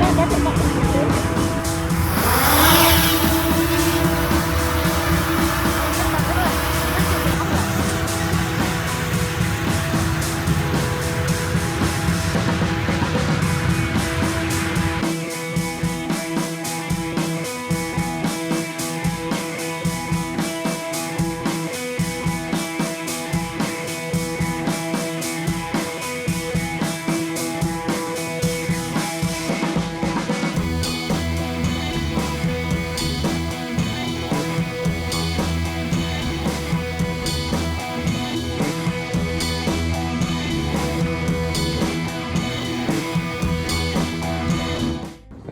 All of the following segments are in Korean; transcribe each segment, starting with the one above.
Đến 走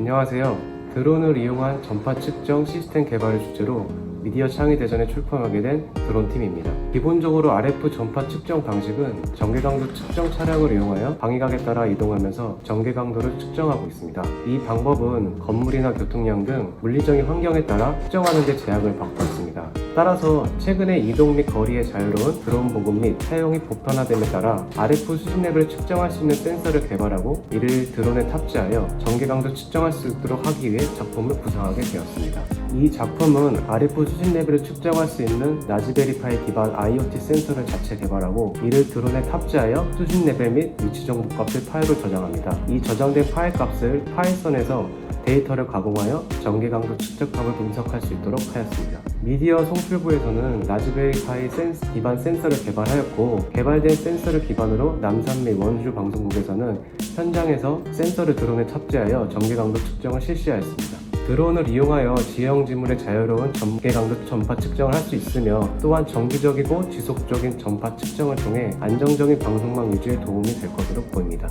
안녕하세요. 드론을 이용한 전파 측정 시스템 개발을 주제로 미디어 창의 대전에 출품하게 된 드론 팀입니다. 기본적으로 RF 전파 측정 방식은 전개 강도 측정 차량을 이용하여 방위각에 따라 이동하면서 전개 강도를 측정하고 있습니다. 이 방법은 건물이나 교통량 등 물리적인 환경에 따라 측정하는 데 제약을 받고 있습니다. 따라서 최근에 이동 및 거리의 자유로운 드론 보급 및 사용이 보편화됨에 따라 RF 수준 랩을 측정할 수 있는 센서를 개발하고 이를 드론에 탑재하여 전개 강도 측정할 수 있도록 하기 위해 작품을 구상하게 되었습니다. 이 작품은 RF 수준 레벨을 측정할 수 있는 라즈베리파이 기반 IoT 센서를 자체 개발하고 이를 드론에 탑재하여 수준 레벨 및 위치 정보 값을 파일로 저장합니다. 이 저장된 파일 값을 파이썬에서 데이터를 가공하여 전개 강도 측정값을 분석할 수 있도록 하였습니다. 미디어 송출부에서는 라즈베리파이 센스 기반 센서를 개발하였고 개발된 센서를 기반으로 남산 및 원주 방송국에서는 현장에서 센서를 드론에 탑재하여 전개 강도 측정을 실시하였습니다. 드론을 이용하여 지형 지물의 자유로운 전개 강도 전파 측정을 할 수 있으며 또한 정기적이고 지속적인 전파 측정을 통해 안정적인 방송망 유지에 도움이 될 것으로 보입니다.